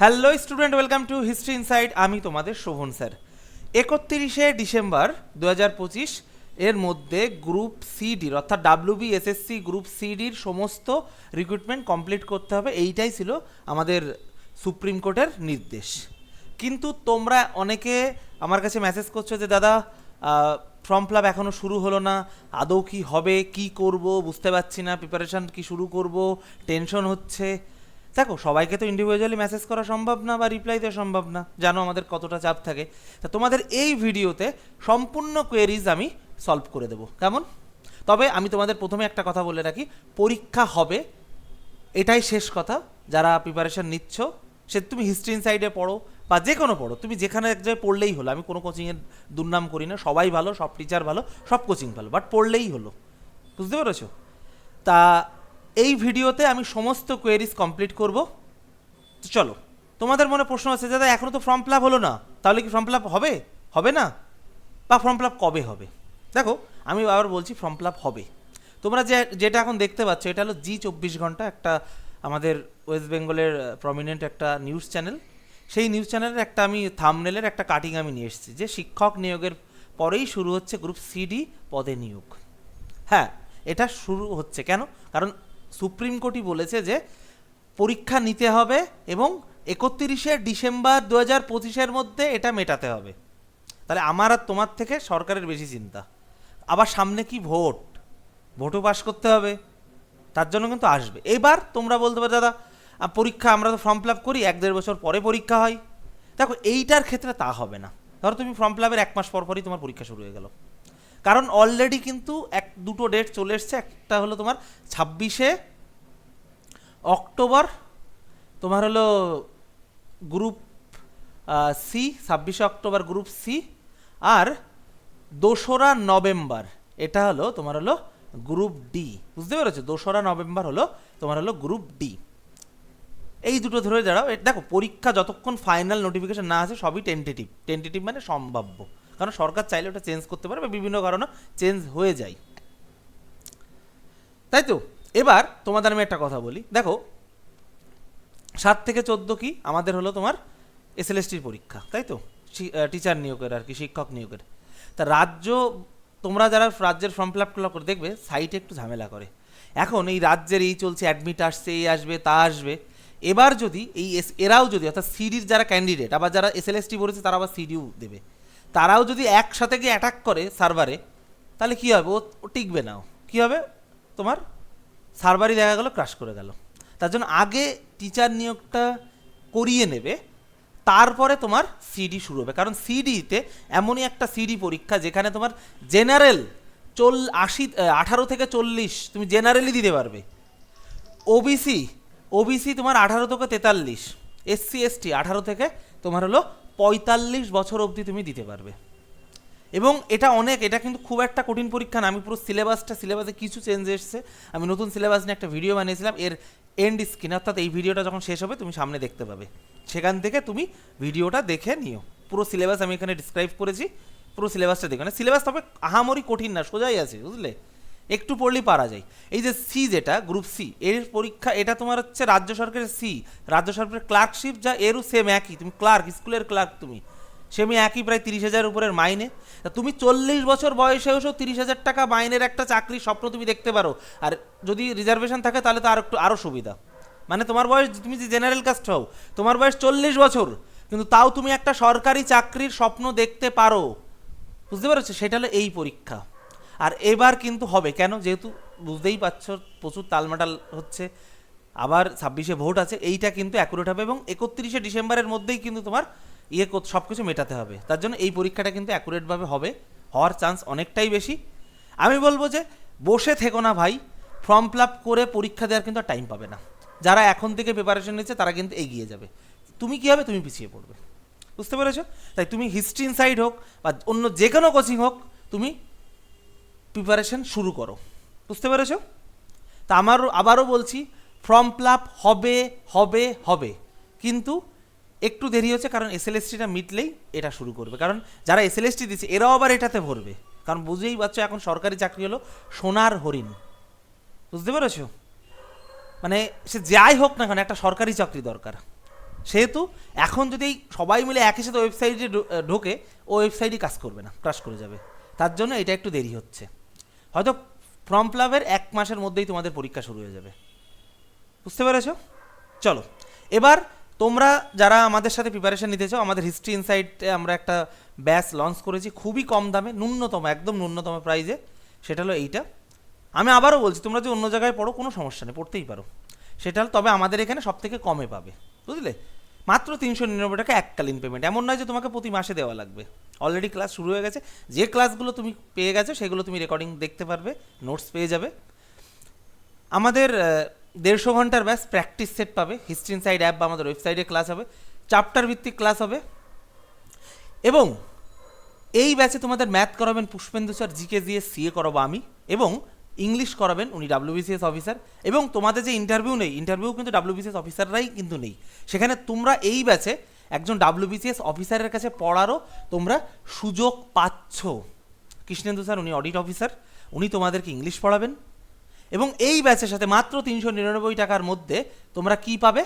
Hello student welcome to history inside আমি তোমাদের Sovan sir. একত্রিশে ডিসেম্বর দু হাজার পঁচিশ এর মধ্যে গ্রুপ সিডির অর্থাৎ ডাব্লিউবি এসএসসি গ্রুপ সিডির সমস্ত রিক্রুটমেন্ট কমপ্লিট করতে হবে। এইটাই ছিল আমাদের সুপ্রিম কোর্টের নির্দেশ। কিন্তু তোমরা অনেকে আমার কাছে মেসেজ করছ যে, দাদা ফর্ম ফিল এখনও শুরু হলো না। আদৌ কি হবে? কি করব? বুঝতে পারছি না। প্রিপারেশন কি শুরু করব? টেনশন হচ্ছে। দেখো, সবাইকে তো ইন্ডিভিজুয়ালি মেসেজ করা সম্ভব না বা রিপ্লাই দেওয়া সম্ভব না। জানো আমাদের কতটা চাপ থাকে। তা তোমাদের এই ভিডিওতে সম্পূর্ণ কোয়েরিজ আমি সলভ করে দেবো। কেমন? তবে আমি তোমাদের প্রথমে একটা কথা বলে রাখি, পরীক্ষা হবে। এটাই শেষ কথা। যারা প্রিপারেশন নিচ্ছ, সে তুমি হিস্ট্রি ইনসাইডে পড়ো বা যে কোনো পড়ো, তুমি যেখানে এক জায়গায় পড়লেই হলো। আমি কোনো কোচিংয়ের দুর্নাম করি না, সবাই ভালো, সব টিচার ভালো, সব কোচিং ভালো বাট পড়লেই হলো। বুঝতে পেরেছ? তা এই ভিডিওতে আমি সমস্ত কোয়েরিজ কমপ্লিট করব। তো চলো, তোমাদের মনে প্রশ্ন আছে দাদা এখনও তো ফর্ম ফিল হলো না। তাহলে কি ফর্ম ফিল হবে? হবে না? বা ফর্ম ফিল কবে হবে? দেখো, আমি আবার বলছি ফর্ম ফিল হবে। তোমরা যে, যেটা এখন দেখতে পাচ্ছ, এটা হলো জি চব্বিশ ঘণ্টা একটা আমাদের ওয়েস্ট বেঙ্গলের প্রমিনেন্ট একটা নিউজ চ্যানেল সেই নিউজ চ্যানেলের একটা আমি থামনেলের একটা কাটিং আমি নিয়ে এসেছি, যে শিক্ষক নিয়োগের পরেই শুরু হচ্ছে গ্রুপ সিডি পদে নিয়োগ। হ্যাঁ এটা শুরু হচ্ছে। কেন? কারণ সুপ্রিম কোর্টই বলেছে যে পরীক্ষা নিতে হবে এবং একত্রিশে ডিসেম্বর দু হাজার পঁচিশের মধ্যে এটা মেটাতে হবে। তাহলে আমার আর তোমার থেকে সরকারের বেশি চিন্তা। আবার সামনে কি ভোট? ভোটও পাস করতে হবে। তার জন্য কিন্তু আসবে। এবার তোমরা বলতে পারো, দাদা পরীক্ষা আমরা তো ফর্ম ফিল আপ করি, এক দেড় বছর পরে পরীক্ষা হয়। দেখো, এইটার ক্ষেত্রে তা হবে না। ধরো তুমি ফর্ম ফিল আপের এক মাস পর পরই তোমার পরীক্ষা শুরু হয়ে গেল। কারণ অলরেডি কিন্তু এক, দুটো ডেট চলে এসছে। একটা হলো তোমার ছাব্বিশে অক্টোবর, তোমার হলো গ্রুপ সি ছাব্বিশে অক্টোবর গ্রুপ সি আর দোসরা নভেম্বর, এটা হলো তোমার হলো গ্রুপ ডি বুঝতে পেরেছ? দোসরা নভেম্বর হলো তোমার হলো গ্রুপ ডি এই দুটো ধরে দাঁড়াও। দেখো, পরীক্ষা যতক্ষণ ফাইনাল নোটিফিকেশন না আসে, সবই টেন্টেটিভ টেন্টেটিভ মানে সম্ভাব্য। কারণ সরকার চাইলে ওটা চেঞ্জ করতে পারে বা বিভিন্ন কারণে চেঞ্জ হয়ে যায়। তাই তো? এবার তোমাদের আমি একটা কথা বলি। দেখো, সাত থেকে চোদ্দ কি? আমাদের হলো তোমার এস এসএলএসটির পরীক্ষা, তাই তো? টিচার নিয়োগের আর কি, শিক্ষক নিয়োগের। তা রাজ্য, তোমরা যারা রাজ্যের ফর্ম ফিল আপ করে দেখবে সাইটে একটু ঝামেলা করে। এখন এই রাজ্যের এই চলছে অ্যাডমিট আসছে, এই আসবে, তা আসবে। এবার যদি এই এস- এরাও যদি, অর্থাৎ সিডির যারা ক্যান্ডিডেট আবার যারা এস এল এসএলএসটি বলেছে তারা আবার সিডিও দেবে। তারাও যদি একসাথে গিয়ে অ্যাটাক করে সার্ভারে তাহলে কী হবে? ও টিকবে না। কী হবে? তোমার সার্ভারই দেখা গেল ক্রাশ করে গেল। তার জন্য আগে টিচার নিয়োগটা করিয়ে নেবে, তারপরে তোমার সিডি শুরু হবে। কারণ সিডিতে এমনই একটা সিডি পরীক্ষা যেখানে তোমার জেনারেল চল, আশি আঠারো থেকে চল্লিশ, তুমি জেনারেলি দিতে পারবে। ওবিসি ওবিসি তোমার আঠারো থেকে তেতাল্লিশ এসসি এসটি আঠারো থেকে তোমার হলো পঁয়তাল্লিশ বছর অবধি তুমি দিতে পারবে। এবং এটা অনেক, এটা কিন্তু খুব একটা কঠিন পরীক্ষা না। আমি পুরো সিলেবাসটা সিলেবাসে কিছু চেঞ্জ এসছে। আমি নতুন সিলেবাস নিয়ে একটা ভিডিও বানিয়েছিলাম। এর এন্ড স্ক্রিন অর্থাৎ এই ভিডিওটা যখন শেষ হবে, তুমি সামনে দেখতে পাবে। সেখান থেকে তুমি ভিডিওটা দেখে নিও। পুরো সিলেবাস আমি এখানে ডিসক্রাইব করেছি। পুরো সিলেবাসটা দেখো। মানে সিলেবাস তবে আহামরি কঠিন না, সোজাই আছে, বুঝলে? একটু পড়লেই পারা যায়। এই যে সি যেটা গ্রুপ সি এর পরীক্ষা, এটা তোমার হচ্ছে রাজ্য সরকারের সি রাজ্য সরকারের ক্লার্কশিপ যা, এরও সেম একই। তুমি ক্লার্ক স্কুলের ক্লার্ক তুমি। সেমি একই, প্রায় তিরিশ হাজার উপরের মাইনে। তুমি চল্লিশ বছর বয়সে এসেও তিরিশ হাজার টাকা মাইনের একটা চাকরির স্বপ্ন তুমি দেখতে পারো। আর যদি রিজার্ভেশন থাকে, তাহলে তো আর একটু, আরও সুবিধা। মানে তোমার বয়স, তুমি যে জেনারেল কাস্ট হও, তোমার বয়স চল্লিশ বছর। কিন্তু তাও তুমি একটা সরকারি চাকরির স্বপ্ন দেখতে পারো। বুঝতে পেরেছ? সেটা হলো এই পরীক্ষা। আর এবার কিন্তু হবে। কেন? যেহেতু বুঝতেই পারছ, প্রচুর তালমাটাল হচ্ছে, আবার ছাব্বিশে ভোট আছে, এইটা কিন্তু অ্যাকুরেট হবে এবং একত্রিশে ডিসেম্বরের মধ্যেই কিন্তু তোমার ইয়ে সব কিছু মেটাতে হবে। তার জন্য এই পরীক্ষাটা কিন্তু অ্যাকুরেটভাবে হবে, হওয়ার চান্স অনেকটাই বেশি। আমি বলব যে, বসে থেকো না ভাই, ফর্ম ফিল করে পরীক্ষা দেওয়ার কিন্তু টাইম পাবে না। যারা এখন থেকে প্রিপারেশন নিচ্ছে, তারা কিন্তু এগিয়ে যাবে। তুমি কী হবে? তুমি পিছিয়ে পড়বে। বুঝতে পেরেছ? তাই তুমি হিস্ট্রি ইনসাইড হোক বা অন্য যে কোনো কোচিং হোক, তুমি প্রিপারেশন শুরু করো। বুঝতে পেরেছ? তা আমার আবারও বলছি ফর্ম ফিল আপ হবে হবে হবে। কিন্তু একটু দেরি হচ্ছে কারণ এসএলএসটিটা মিটলেই এটা শুরু করবে। কারণ যারা এসএলএসটি দিচ্ছে, এরাও আবার এটাতে ভরবে। কারণ বুঝেই পারছ, এখন সরকারি চাকরি হলো সোনার হরিণ। বুঝতে পেরেছ? মানে সে যাই হোক না কেন, একটা সরকারি চাকরি দরকার। সেহেতু এখন যদি সবাই মিলে একই সাথে ওয়েবসাইটে ঢোকে, ও ওয়েবসাইটই কাজ করবে না ক্রাশ করে যাবে। তার জন্য এটা একটু দেরি হচ্ছে। হয়তো ফর্ম ফিলাপের এক মাসের মধ্যেই তোমাদের পরীক্ষা শুরু হয়ে যাবে। বুঝতে পেরেছ? চলো, এবার তোমরা যারা আমাদের সাথে প্রিপারেশন নিতে চাও, আমাদের হিস্ট্রি ইনসাইটে আমরা একটা ব্যাচ লঞ্চ করেছি, খুবই কম দামে, ন্যূনতম, একদম ন্যূনতম প্রাইজে সেটা হলো এইটা। আমি আবারও বলছি, তোমরা যদি অন্য জায়গায় পড়ো, কোনো সমস্যা নেই, পড়তেই পারো। সেটা তবে আমাদের এখানে সব থেকে কমে পাবে, বুঝলে? মাত্র তিনশো নিরানব্বই টাকা এককালীন পেমেন্ট এমন নয় যে তোমাকে প্রতি মাসে দেওয়া লাগবে। অলরেডি ক্লাস শুরু হয়ে গেছে। যে ক্লাসগুলো তুমি পেয়ে গেছো, সেগুলো তুমি রেকর্ডিং দেখতে পারবে নোটস পেয়ে যাবে। আমাদের দেড়শো ঘণ্টার ব্যাস প্র্যাকটিস সেট পাবে। হিস্ট্রি ইনসাইড অ্যাপ বা আমাদের ওয়েবসাইটে ক্লাস হবে। চ্যাপ্টার ভিত্তিক ক্লাস হবে। এবং এই ব্যাচে তোমাদের ম্যাথ করাবেন পুষ্পেন্দু স্যার জিকে দিয়ে সিএ করাবো আমি। এবং ইংলিশ করাবেন, উনি ডাব্লিউবিসিএস অফিসার এবং তোমাদের যে ইন্টারভিউ নেই ইন্টারভিউ কিন্তু ডাব্লিউবিসিএস অফিসাররাই কিন্তু নেই। সেখানে তোমরা এই ব্যাচে একজন ডাব্লিউবিসিএস অফিসারের কাছে পড়ারও তোমরা সুযোগ পাচ্ছ। কৃষ্ণেন্দু স্যার, উনি অডিট অফিসার উনি তোমাদেরকে ইংলিশ পড়াবেন। এবং এই ব্যাচের সাথে মাত্র তিনশো নিরানব্বই টাকার মধ্যে তোমরা কি পাবে?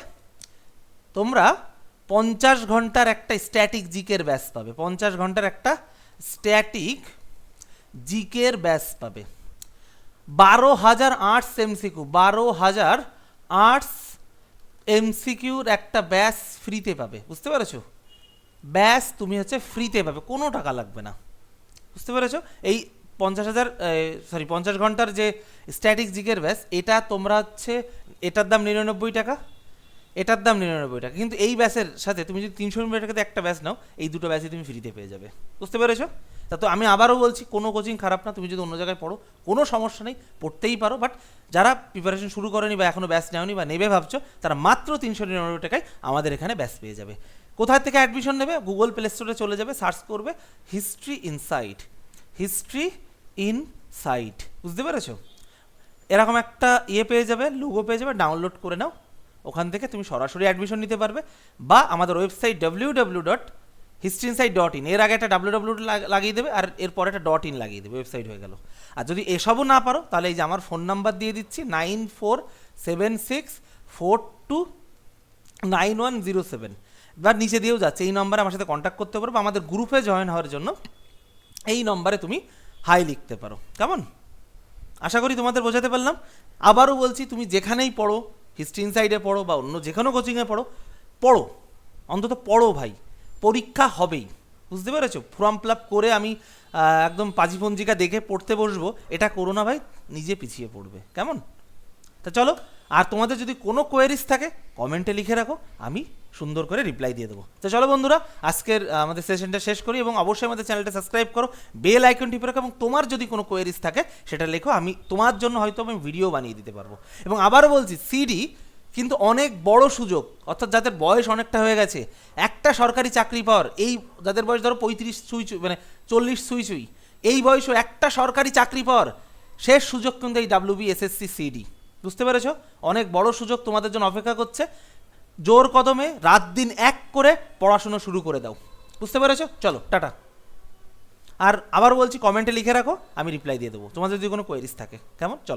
তোমরা পঞ্চাশ ঘণ্টার একটা স্ট্যাটিক জিকের ব্যাস পাবে। পঞ্চাশ ঘণ্টার একটা স্ট্যাটিক জিকের ব্যাস পাবে। বারো হাজার আর্টস এমসিকিউ বারো হাজার আর্টস এমসিকিউর একটা ব্যাস ফ্রিতে পাবে, বুঝতে পেরেছ? ব্যাস তুমি হচ্ছে ফ্রিতে পাবে, কোনো টাকা লাগবে না, বুঝতে পেরেছ? এই পঞ্চাশ হাজার সরি পঞ্চাশ ঘণ্টার যে স্ট্যাটিক জিকের ব্যাস, এটা তোমরা হচ্ছে, এটার দাম নিরানব্বই টাকা এটার দাম নিরানব্বই টাকা। কিন্তু এই ব্যাসের সাথে তুমি যদি তিনশো নিরানব্বই টাকাতে একটা ব্যাস নাও, এই দুটো ব্যাসই তুমি ফ্রিতে পেয়ে যাবে। বুঝতে পেরেছ? তা তো আমি আবারও বলছি, কোনো কোচিং খারাপ না। তুমি যদি অন্য জায়গায় পড়ো, কোনো সমস্যা নেই, পড়তেই পারো। বাট যারা প্রিপারেশন শুরু করেনি বা এখনও ব্যাস নেওনি বা নেবে ভাবছ, তারা মাত্র তিনশো নিরানব্বই টাকায় আমাদের এখানে ব্যাস পেয়ে যাবে। কোথায় থেকে অ্যাডমিশন নেবে? গুগল প্লে স্টোরে চলে যাবে সার্চ করবে history insight history insight বুঝতে পেরেছ? এরকম একটা ইয়ে পেয়ে যাবে লোগো পেয়ে যাবে ডাউনলোড করে নাও। ওখান থেকে তুমি সরাসরি অ্যাডমিশন নিতে পারবে বা আমাদের website W W dot history insight dot in এর আগে একটা ডাব্লিউ ডাব্লিউ লাগিয়ে দেবে আর এরপর একটা ডট ইন লাগিয়ে দেবে ওয়েবসাইট হয়ে গেল। আর যদি এসবও না পারো, তাহলে এই যে আমার ফোন নাম্বার দিয়ে দিচ্ছি nine four seven six four two nine one zero seven বা নিচে দিয়েও যাচ্ছে, এই নম্বরে আমার সাথে কন্ট্যাক্ট করতে পারো বা আমাদের গ্রুপে জয়েন হওয়ার জন্য এই নম্বরে তুমি হাই লিখতে পারো। কেমন? আশা করি তোমাদের বোঝাতে পারলাম। আবারও বলছি, তুমি যেখানেই পড়ো হিস্ট্রি ইনসাইডে পড়ো বা অন্য যে কোনো কোচিংয়ে পড়ো পড়ো। অন্তত পড়ো ভাই। পরীক্ষা হবেই। বুঝতে পেরেছ? ফর্ম ফিল আপ করে আমি একদম পাজিপঞ্জিকা দেখে পড়তে বসবো। এটা করো না ভাই, নিজে পিছিয়ে পড়বে। কেমন? তা চলো আর তোমাদের যদি কোনো কোয়েরিজ থাকে কমেন্টে লিখে রাখো, আমি সুন্দর করে রিপ্লাই দিয়ে দেবো। তো চলো বন্ধুরা, আজকের আমাদের সেশনটা শেষ করি এবং অবশ্যই আমাদের চ্যানেলটা সাবস্ক্রাইব করো বেল আইকন টিপে রাখো এবং তোমার যদি কোনো কোয়েরিজ থাকে, সেটা লেখো, আমি তোমার জন্য হয়তো আমি ভিডিও বানিয়ে দিতে পারব। এবং আবারও বলছি সিডি কিন্তু অনেক বড় সুযোগ, অর্থাৎ যাদের বয়স অনেকটা হয়ে গেছে, একটা সরকারি চাকরি পাওয়ার, এই যাদের বয়স ধরো পঁয়ত্রিশ ছুঁই মানে চল্লিশ ছুঁই ছুঁই, এই বয়সও একটা সরকারি চাকরি পাওয়ার, শেষ সুযোগ কিন্তু এই ডাব্লিউবি এসএসসি সিডি বুঝতে পেরেছ? অনেক বড় সুযোগ তোমাদের জন্য অপেক্ষা করছে। জোর কদমে রাত দিন এক করে পড়াশুনো শুরু করে দাও। বুঝতে পেরেছ? চলো, টাটা। আর আবার বলছি কমেন্টে লিখে রাখো, আমি রিপ্লাই দিয়ে দেবো। তোমাদের যদি কোনো কোয়েরিজ থাকে, কেমন? চলো।